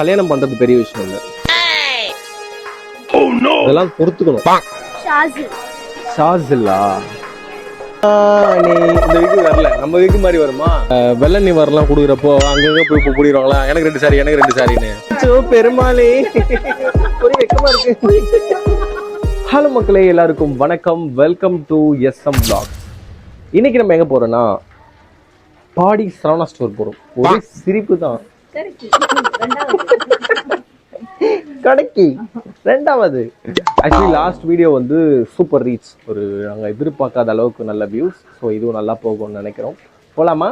கல்யாணம் பண்றது பெரிய விஷயம் இல்ல. இதெல்லாம் பொறுத்துக்கணும். ஷாசில்லா நீ இந்த வீக்கு வரல. நம்ம வீக்கு மாதிரி வருமா? வெள்ளை நீ வரலாம் கொடுக்குறப்போ அங்கங்க போய் இப்போ கூடிடுவாங்களா எனக்கு ரெண்டு சாரி எனக்கு ரெண்டு சாரின்னு பெருமாளே. ஒரு வெக்கமா இருக்கு. ஹலோ மக்களே எல்லாருக்கும் வணக்கம். வெல்கம் டு எஸ்எம் பிளாக் இன்னைக்கு நம்ம எங்க போறோம்னா பாடி சரவணா ஸ்டோர் போறோம். ஒரே சிரிப்பு தான். கடைக்கு. ரெண்டாவது. ஆக்சுவலி லாஸ்ட் வீடியோ வந்து சூப்பர் ரீச் ஒரு நாங்கள் எதிர்பார்க்காத அளவுக்கு நல்ல வியூஸ் ஸோ இதுவும் நல்லா போகும்னு நினைக்கிறோம். போலாமா?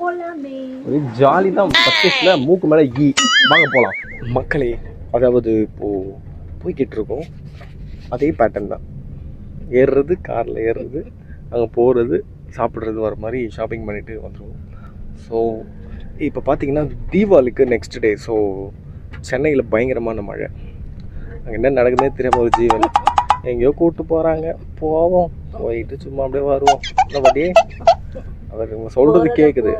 போலாமே. ஒரு ஜாலி தான். பர்ச்சேஸில் மூக்கு மேலே ஈ. வாங்க போகலாம் மக்களே அதாவது இப்போது போய்கிட்டு இருக்கோம். அதே பேட்டர்ன் தான். ஏறுறது காரில் ஏறுறது அங்கே போகிறது சாப்பிட்றது வர மாதிரி ஷாப்பிங் பண்ணிட்டு வந்துடுவோம் ஸோ இப்போ பார்த்தீங்கன்னா தீபாவளிக்கு நெக்ஸ்ட் டே ஸோ சென்னையில் பயங்கரமான மழை. அங்கே என்ன நடக்குதுன்னே தெரியாம ஒரு ஜீவன். எங்கேயோ கூப்பிட்டு போகிறாங்க போவோம். போயிட்டு சும்மா அப்படியே வருவோம். பாட்டி? அவர் இவங்க சொல்கிறது கேட்குது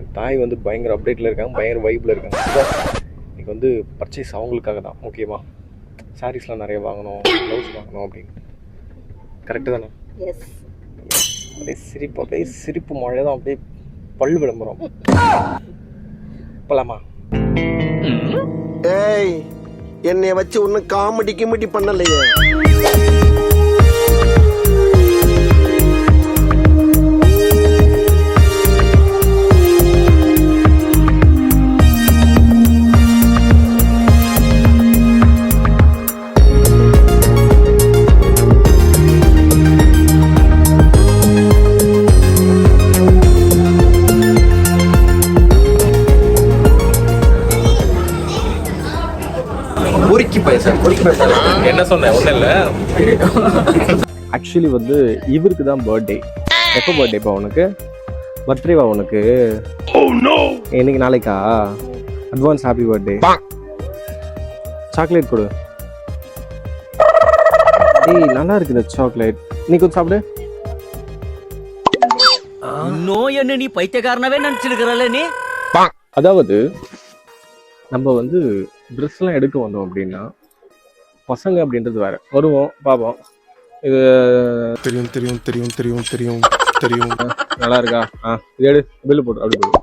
என் தாய் வந்து பயங்கர அப்டேட்டில் இருக்காங்க. பயங்கர வைப்பில் இருக்காங்க. இன்னைக்கு வந்து பர்ச்சேஸ் அவங்களுக்காக தான் ஓகேவா சாரீஸ்லாம் நிறைய வாங்கணும் ப்ளவுஸ் வாங்கணும் அப்படின்னு. கரெக்டு தானே? எஸ் அப்படியே சிரிப்பு அப்படியே சிரிப்பு மழை தான் அப்படியே பல்லு விளம்பரம். போலாமா? ஏய் என்னைய வச்சு ஒன்னும் காமெடி கிமெடி பண்ணலையே. பொறுக்கி பைசா பொறுக்கி பைசா என்ன சொன்னேன்? ஒன்றும் இல்லை. ஆக்சுவலி வந்து இவருக்கு தான் பர்த்டே எப்போ பர்த்டேப்பா உனக்கு? பர்த்டேவா உனக்கு? இன்னைக்கு நாளைக்கா? அட்வான்ஸ் ஹாப்பி பர்த்டே சாக்லேட் கொடு. ஏய் நல்லா இருக்குது சாக்லேட் நீ கொஞ்சம் சாப்பிடு. இன்னும் என்ன நீ பைத்தியக்காரனவே நினைச்சிருக்கிறல்ல நீ? அதாவது நம்ம வந்து ட்ரெஸ்லாம் எடுக்க வந்தோம் அப்படின்னா பசங்க அப்படின்றது வேற. வருவோம் பார்ப்போம். இது தெரியும் தெரியும் தெரியும் தெரியும் தெரியும் தெரியும். நல்லா இருக்கா? ஆ இது எடு பில்லு போட்டு அப்படி போடு.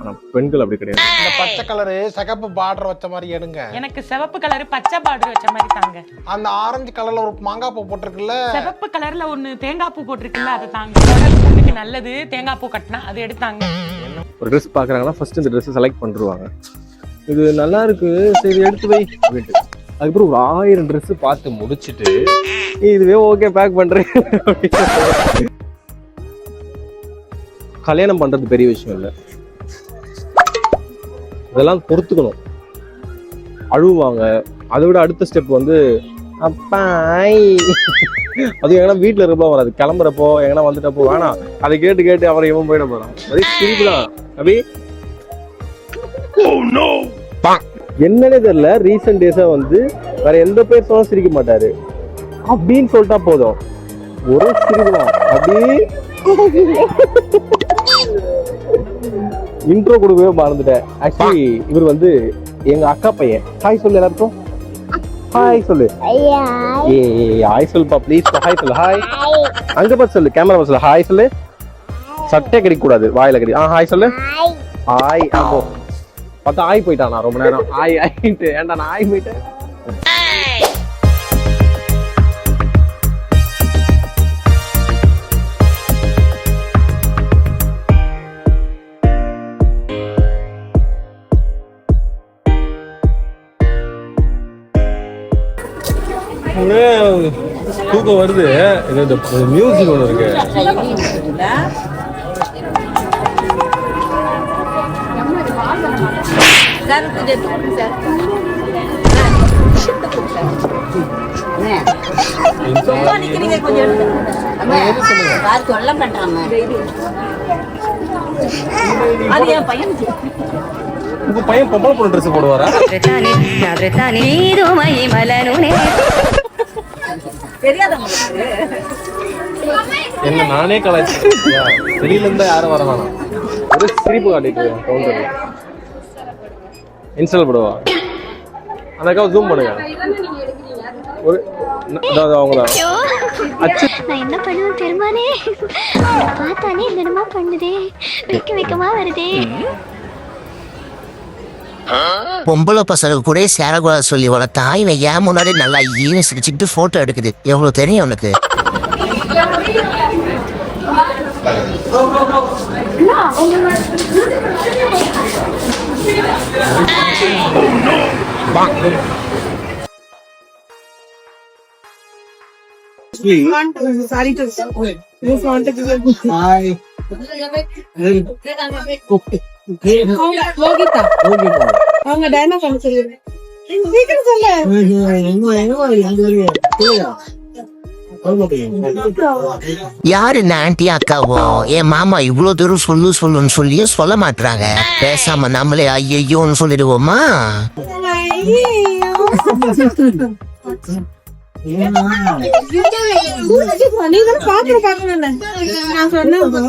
ஆனால் பெண்கள் அப்படி கிடையாது. இந்த பச்சை கலரு சிகப்பு பார்டர் வச்ச மாதிரி எடுங்க. எனக்கு சிவப்பு கலர் பச்சை பார்டர் வச்ச மாதிரி தாங்க. அந்த ஆரஞ்சு கலர்ல ஒரு மாங்காய் பூ போட்டிருக்குல்ல? சிவப்பு கலர்ல ஒண்ணு தேங்காய் பூ போட்டிருக்குல்ல அதை தாங்க. உடல் பொண்ணுக்கு நல்லது தேங்காய் பூ கட்டினா அது எடுத்தாங்க. ஒரு ட்ரெஸ் பார்க்குறாங்கன்னா ஃபர்ஸ்ட் இந்த ட்ரெஸ் செலக்ட் பண்ணிருவாங்க. இது நல்லா இருக்கு. சரி எடுத்து வை. அப்படின்ட்டு அதுக்கப்புறம் ஒரு ஆயிரம் ட்ரெஸ் பார்த்து முடிச்சிட்டு "நீ இதுவே ஓகே பேக் பண்றேன். கல்யாணம் பண்றது பெரிய விஷயம் இல்லை. இதெல்லாம் பொறுத்துக்கணும். அழுவாங்க. அதை விட அடுத்த ஸ்டெப் வந்து அப்பாய் அது எங்கன்னா வீட்டில் இருக்கப்போ வராது கிளம்புறப்போ எங்கன்னா வந்துட்டப்போ வேணாம். அதை கேட்டு கேட்டு அவரை இவன் போயிட போறான். அதே சிரிப்பு தான். என்னன்னே தெரியல. ரீசெண்ட் டேஸா வந்து வேற எந்த பேர் சொன்னாலும் சிரிக்க மாட்டாரு. அப்படின்னு சொல்லிட்டா போதும். ஒரே தான் அப்படி இன்ட்ரோ கொடுக்கவே மறந்துட்டேன். ஆக்சுவலி இவர் வந்து எங்க அக்கா பையன். ஹாய் சொல்லு எல்லாருக்கும். ஹாய் சொல்லு. ஏ ஹாய் சொல்லுப்பா ப்ளீஸ் ஹாய் சொல்லு ஹாய் அங்க பார்த்து சொல்லு கேமரா சொல்லு. ஹாய் சொல்லு. சட்டை கடிக்க கூடாது வாயில கடி. ஆ ஹாய் சொல்லு. ஹாய் அப்போ பார்த்தா ஆய் போயிட்டான் நான் ரொம்ப நேரம். ஆய் ஆயிட்டு. ஏன்டா நான் ஆய் போயிட்டேன்? ஒரே தூக்கம் வருது. இந்த மியூசிக் ஒன்று இருக்கு. சொல்ல பண்றாம அது என் பையன் உங்க பையன் பொம்பளை பொண்ணு ட்ரெஸ் போடுவாரா தெரியாத என்ன நானே கலாய்ச்சியா வெளியில இருந்தா யாரும் வர வேணாம் ஒரு சிரிப்பு காட்டிட்டு கவுண்டர் இன்ஸ்டால் பண்ணுவா அந்த அக்கா ஜூம் பண்ணுங்க. ஒரு அவங்க தான் அச்சு. நான் என்ன பண்ணுவேன் பெருமானே பார்த்தானே என்னமா பண்ணுதே. வைக்க வைக்கமா வருதே. பொம்பளை பசங்க கூட சேரக்கூடாது சொல்லி வளர்த்தா இவன் ஏன் முன்னாடி நல்லா ஈன சிரிச்சுக்கிட்டு போட்டோ எடுக்குது? எவ்வளவு தெரியும் உனக்கு? அவங்க டைனா பண்ண சொல்லிடுறேன் சீக்கிரம் சொல்லு யாரு இந்த ஆன்டி அக்காவோ? என் மாமா இவ்வளவு தூரம் சொல்லு சொல்லுன்னு சொல்லியும் சொல்ல மாட்டாங்க பேசாம நம்மளே ஐயோன்னு சொல்லிடுவோமா?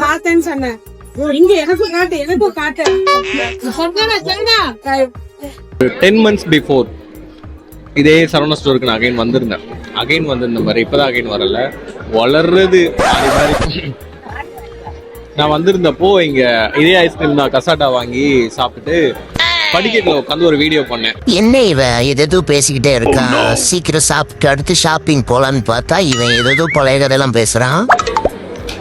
பார்த்தேன்னு சொன்னேன் இங்க எனக்கும் காட்டு எனக்கும் காட்டு டென் மந்த்ஸ் பிஃபோர் இதே சரவணா ஸ்டோருக்கு நான் அகைன் வந்திருந்தேன். அகைன் வந்திருந்த மாதிரி இப்போதான் அகைன் வரல. வளர்றது மாறி மாறி. நான் வந்திருந்தப்போ இங்க இதே ஐஸ்கிரீம் தான் கசாட்டா வாங்கி சாப்பிட்டுட்டு படிக்கட்டில் உட்காந்து ஒரு வீடியோ பண்ணேன். என்ன இவன் எதோ பேசிக்கிட்டே இருக்கான் சீக்கிரம் சாப்பிட்டு அடுத்து ஷாப்பிங் போலான்னு பார்த்தா இவன் எதோ பழைய கதையெல்லாம் பேசுறான்.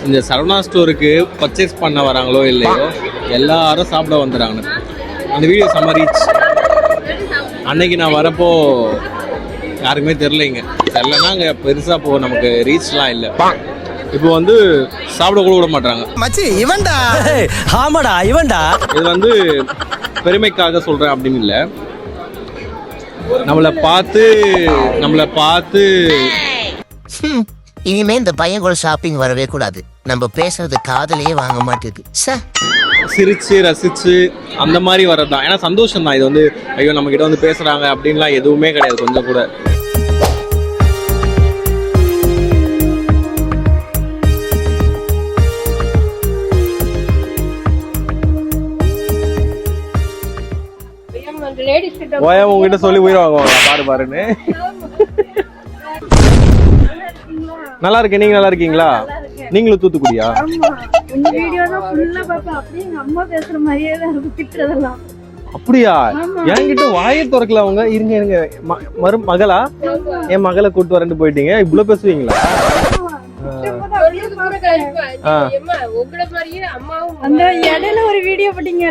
இந்த சரவணா ஸ்டோருக்கு பர்ச்சேஸ் பண்ண வராங்களோ இல்லையோ எல்லாரும் சாப்பிட வந்துடுறாங்க. அந்த வீடியோ செம்ம ரீச் அன்னைக்கு நான் வரப்போ யாருக்குமே தெரிலைங்க தெரிலனா அங்கே பெருசாக இப்போ நமக்கு ரீச்லாம் இல்லை. இப்போ வந்து சாப்பிட கூட விட மாட்டாங்க மச்சி இவன்டா? ஆமாடா இவன்டா. இது வந்து பெருமைக்காக சொல்கிறேன் அப்படின்னு இல்லை. நம்மளை பார்த்து நம்மளை பார்த்து இனிமே இந்த பையன் கூட ஷாப்பிங் வரவே கூடாது. நம்ம பேசுறது காதலையே வாங்க மாட்டேது சார் சிரிச்சு ரசிச்சு அந்த மாதிரி வர்றது தான் ஏன்னா சந்தோஷம் தான் இது வந்து ஐயோ நம்ம கிட்ட வந்து பேசுறாங்க அப்படின்லாம் எதுவுமே கிடையாது கொஞ்சம் கூட. ஓயா உங்ககிட்ட சொல்லி உயிர் வாங்குவாங்க பாரு பாருன்னு. நல்லா இருக்கேன். நீங்க நல்லா இருக்கீங்களா? நீங்களும் தூத்துக்குடியா? உங்க வீடியோ தான் ஃபுல்லா பாப்பேன். அப்படியே எங்க அம்மா பேசுற மாதிரியே தான் இருக்கு திட்டுறதெல்லாம். அப்படியா? என்கிட்ட வாயை திறக்கல அவங்க. இருங்க இருங்க. ம- மரு மகளா? என் மகளை கூட்டு வரேன்னு போயிட்டீங்க. இவ்வளவு பேசுவீங்களா? ஆ. அந்த இடையில ஒரு வீடியோ போட்டீங்க.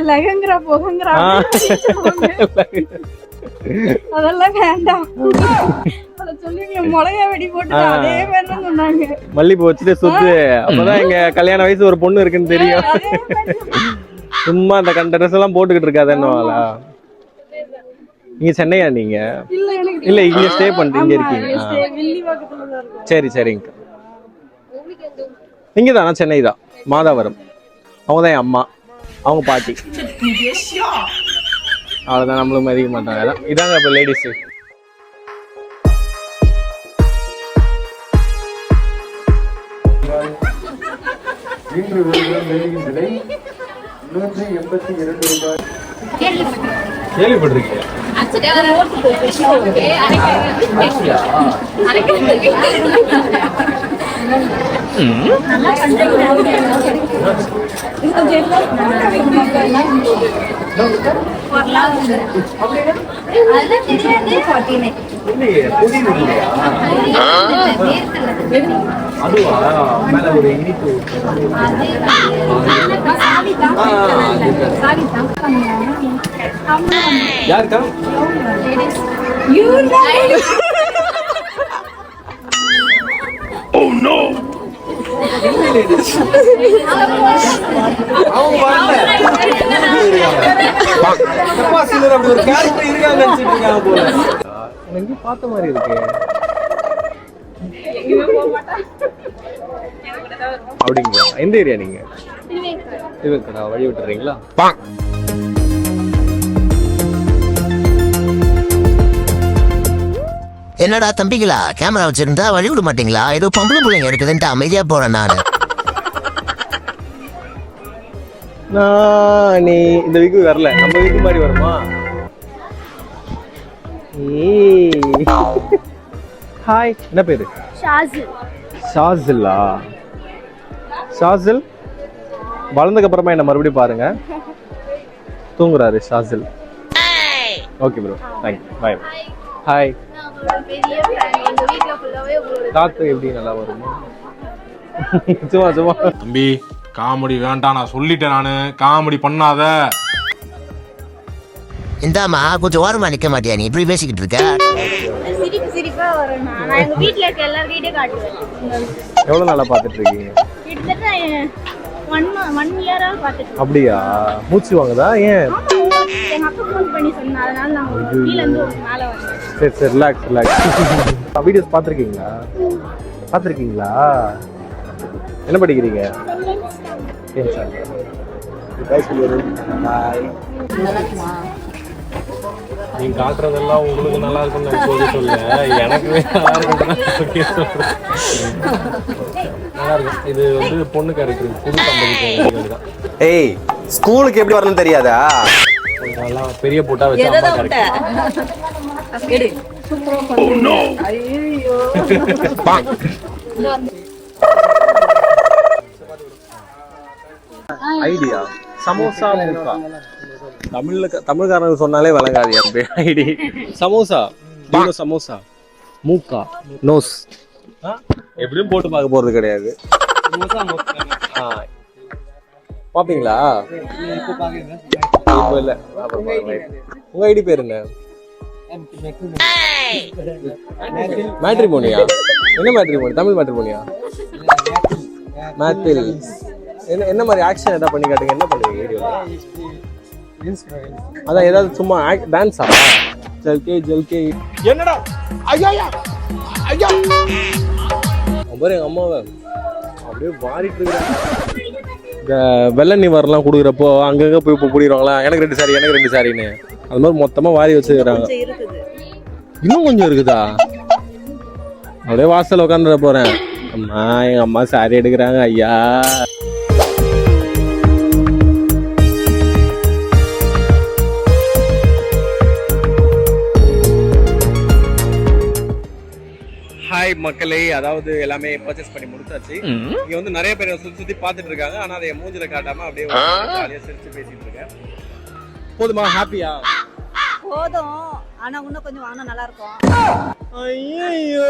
அதெல்லாம் வேண்டாம். மல்லிப்பூ வச்சுட்டு சுத்து. அப்பதான் எங்க கல்யாண வயசு ஒரு பொண்ணு இருக்குன்னு தெரியும். சும்மா அந்த கண்ட ட்ரெஸ் எல்லாம் போட்டுக்கிட்டு இருக்காதுன்னுவாங்களா நீங்க சென்னையா நீங்க? இல்ல இங்க ஸ்டே பண்ணிட்டு இங்க இருக்கீங்க. சரி சரிங்க இங்க தான் சென்னை தான் மாதாவரம். அவங்க தான் என் அம்மா. அவங்க பாட்டி. அவ்வளோதான் நம்மளும் மதிக்க மாட்டாங்க இதாங்க இப்போ லேடிஸு கேள்விப்பட்டிருக்கீங்க இல்லையே புதிது இல்லையா அதுவா மேல ஒரு இனிப்பு ஆ, அதுதான். யாருக்கா அவங்க வரல ஒரு கேரக்டர் இருக்காங்க நினைச்சிட்டு இருக்காங்க எனக்கு பார்த்த மாதிரி இருக்கு அப்படிங்களா? எந்த ஏரியா நீங்க? வழி விட்டுறீங்களா? என்னடா தம்பிகளா? கேமரா வச்சிருந்தா வழி விட மாட்டீங்களா? ஏதோ பொம்பளை பிள்ளைங்க இருக்குதுன்ட்டு அமைதியா போறேன் நானு. நானே இந்த வீக்கு வரல. நம்ம வீக்கு மாதிரி வருமா? ஹாய் என்ன பேரு? ஷாசு ஷாசில்லா ஷாசில் வளர்ந்ததுக்கு அப்புறமா என்ன மறுபடியும் பாருங்க. தூங்குறாரு Shazil okay bro thank you bye hi காத்து எப்படி நல்லா வருமா? சும்மா சும்மா. தம்பி காமெடி வேண்டாம் நான் சொல்லிட்டேன் நானு. காமெடி பண்ணாத. இந்தாம்மா கொஞ்சம் ஓரமா நிக்க மாட்டியா நீ? இப்படி பேசிக்கிட்டு இருக்க? சிரிப்பு சிரிப்பா வரும். நான் எங்க வீட்ல இருக்க எல்லா வீடியோ காட்டுவேன். எவ்வளோ நல்லா பார்த்துட்டு இருக்கீங்க கிட்டத்தட்ட ஒன் ஒன் இயரா பார்த்துட்டு இருக்கேன். அப்படியா? மூச்சு வாங்குதா? ஏன்? எங்க அப்பா ஃபோன் பண்ணி சொன்னா அதனால நான் உங்க கீழ இருந்து ஒரு மேல வந்தேன். சரி சரி ரிலாக்ஸ் ரிலாக்ஸ் வீடியோஸ் பார்த்துருக்கீங்களா? பார்த்துருக்கீங்களா? என்ன படிக்கிறீங்க? ஏன் சார் பாய் சொல்லுவது பாய் நீ காட்டுறதெல்லாம் உங்களுக்கு நல்லா இருக்கும்னு நினைச்சு சொல்ல எனக்கு நல்லா இருக்கும் நல்லா இருக்கும் இது வந்து பொண்ணு கேரக்டர் புது தம்பதிக்கு தான். ஏய் ஸ்கூலுக்கு எப்படி வரணும்னு தெரியாதா? பெரிய போட்டா வச்சு அம்மா ஐடியா. சமோசா மூக்கா தமிழ்ல தமிழ்காரங்க சொன்னாலே விளங்காது என் பேர் ஐடி. சமோசா. டீனோ சமோசா. மூக்கா. நோஸ். எப்படியும் போட்டு பார்க்க போறது கிடையாது. பாப்பீங்களா? இப்போ இல்ல. அப்புறம் பாருங்க. உங்க ஐடி பேர் என்ன? மேட்ரிமோனியா. என்ன மேட்ரிமோனி? தமிழ் மேட்ரிமோனியா? மேத்தில். என்ன என்ன மாதிரி ஆக்ஷன் ஏதாவது பண்ணி காட்டுங்க. என்ன பண்ணுவீங்க வீடியோல அதான் ஏதாவது சும்மா டான்ஸா ஜல்கே ஜல்கே. என்னடா? ஐயா! ஐயா பாரு எங்க அம்மாவை. அப்படியே வாரிட்டு இருக்கிறாங்க வெள்ள நிவாரெல்லாம் கொடுக்குறப்போ அங்கங்க போய் இப்போ பிடிக்கிறாங்களா? எனக்கு ரெண்டு சாரி எனக்கு ரெண்டு சாரின்னு அது மாதிரி மொத்தமா வாரி வச்சுக்கிறாங்க. இன்னும் கொஞ்சம் இருக்குதா? அப்படியே வாசல்ல உட்காந்துட போறேன். அம்மா எங்க அம்மா சாரி எடுக்கிறாங்க ஐயா. மக்களே அதாவது எல்லாமே பர்ச்சேஸ் பண்ணி முடிச்சாச்சு. இங்க வந்து நிறைய பேர் சுத்தி சுத்தி பார்த்துட்டு இருக்காங்க. ஆனா அதை மூஞ்சில காட்டாம அப்படியே ஜாலியா சிரிச்சு பேசிட்டு இருக்கேன். போதுமா? ஹாப்பியா போதும். ஆனா இன்னும் கொஞ்சம் வாங்கினா நல்லா இருக்கும். ஐயோ